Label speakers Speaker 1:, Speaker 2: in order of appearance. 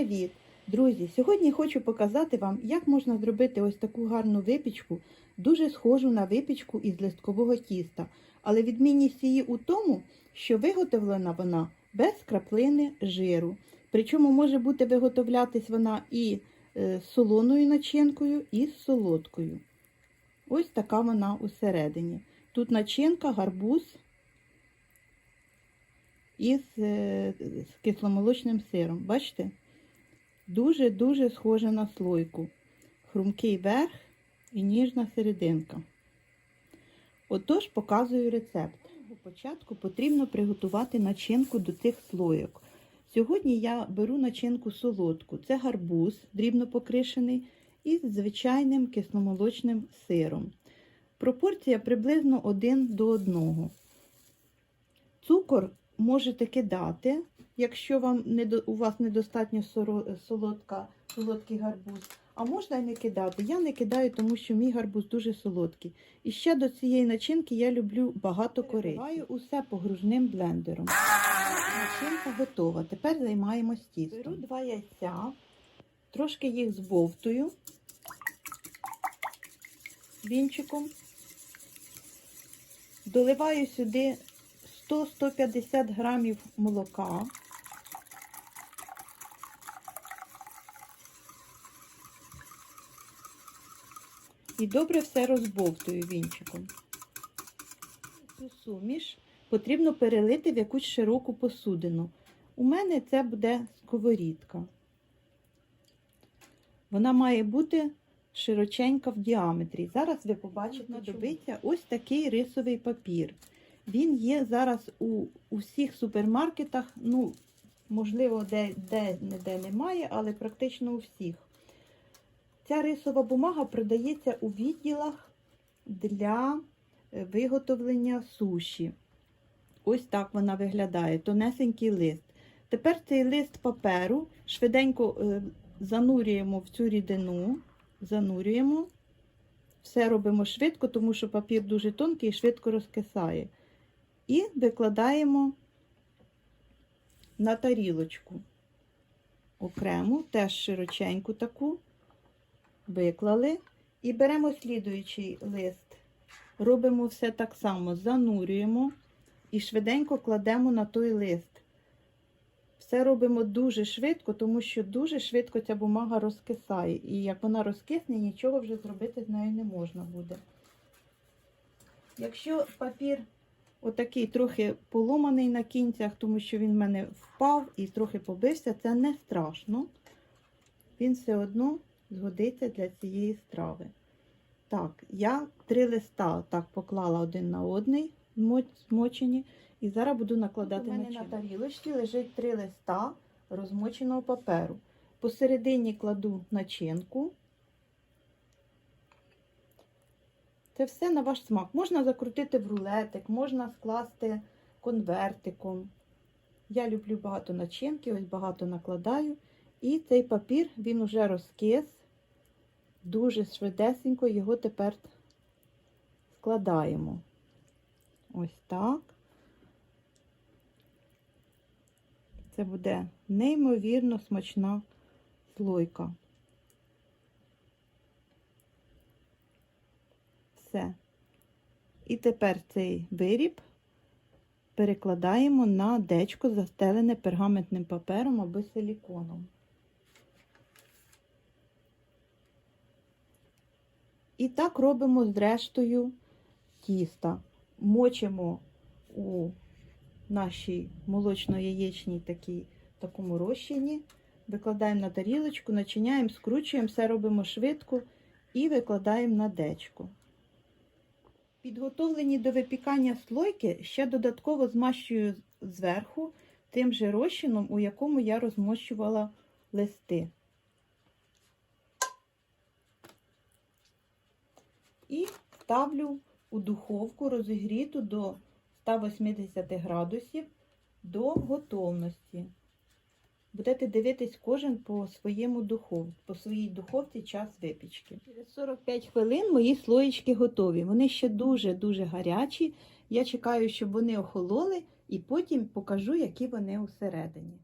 Speaker 1: привіт! Друзі! Сьогодні хочу показати вам, як можна зробити ось таку гарну випічку, дуже схожу на випічку із листкового тіста. Але відмінність її у тому, що виготовлена вона без краплини жиру. Причому може бути виготовлятись вона і е, з солоною начинкою, і з солодкою. Ось така вона усередині. Тут начинка, гарбуз із е, з кисломолочним сиром. Бачите? Дуже-дуже схоже на слойку. Хрумкий верх і ніжна серединка. Отож, показую рецепт. Спочатку потрібно приготувати начинку до цих слойок. Сьогодні я беру начинку солодку. Це гарбуз, дрібно покришений, із звичайним кисломолочним сиром. Пропорція приблизно 1 до 1. Цукор можете кидати, якщо вам не у вас недостатньо солодка, солодкий гарбуз. А можна і не кидати. Я не кидаю, тому що мій гарбуз дуже солодкий. І ще до цієї начинки я люблю багато кориці. Перебиваю усе погружним блендером. Начинка готова. Тепер займаємось тістом. Беру два яйця, трошки їх збовтую вінчиком. Доливаю сюди 100-150 грамів молока. І добре все розбовтую вінчиком. Цю суміш потрібно перелити в якусь широку посудину. У мене це буде сковорідка. Вона має бути широченька в діаметрі. Зараз ви побачите, знадобиться ось такий рисовий папір. Він є зараз у, у всіх супермаркетах, ну, можливо, де, де, де немає, але практично у всіх. Ця рисова бумага продається у відділах для е, виготовлення суші. Ось так вона виглядає, тонесенький лист. Тепер цей лист паперу швиденько е, занурюємо в цю рідину, занурюємо. Все робимо швидко, тому що папір дуже тонкий і швидко розкисає. І викладаємо на тарілочку. Окремо, теж широченьку таку, виклали. І беремо слідуючий лист. Робимо все так само, занурюємо і швиденько кладемо на той лист. Все робимо дуже швидко, тому що дуже швидко ця бумага розкисає. І як вона розкисне, нічого вже зробити з нею не можна буде. Якщо папір отакий трохи поломаний на кінцях, тому що він в мене впав і трохи побився, це не страшно. Він все одно згодиться для цієї страви. Так, я три листа так поклала один на одний, змочені, і зараз буду накладати
Speaker 2: У мене
Speaker 1: на
Speaker 2: на
Speaker 1: тарілочці лежить три листа розмоченого паперу. Посередині кладу начинку. Це все на ваш смак. Можна закрутити в рулетик, можна скласти конвертиком. Я люблю багато начинки, ось багато накладаю. І цей папір, він уже розкис. Дуже швидесенько його тепер складаємо. Ось так. Це буде неймовірно смачна слойка. Все. І тепер цей виріб перекладаємо на дечко, застелене пергаментним папером або силіконом. І так робимо з рештою тіста. Мочимо у нашій молочно-яєчній такій, такому розчині, викладаємо на тарілочку, начиняємо, скручуємо, все робимо швидко і викладаємо на дечко. Підготовлені до випікання слойки ще додатково змащую зверху тим же розчином, у якому я розмощувала листи. І ставлю у духовку розігріту до 180 градусів до готовності. Будете дивитись кожен по своєму духов, по своїй духовці час випічки. Через 45 хвилин мої слоєчки готові. Вони ще дуже-дуже гарячі. Я чекаю, щоб вони охололи, і потім покажу, які вони усередині.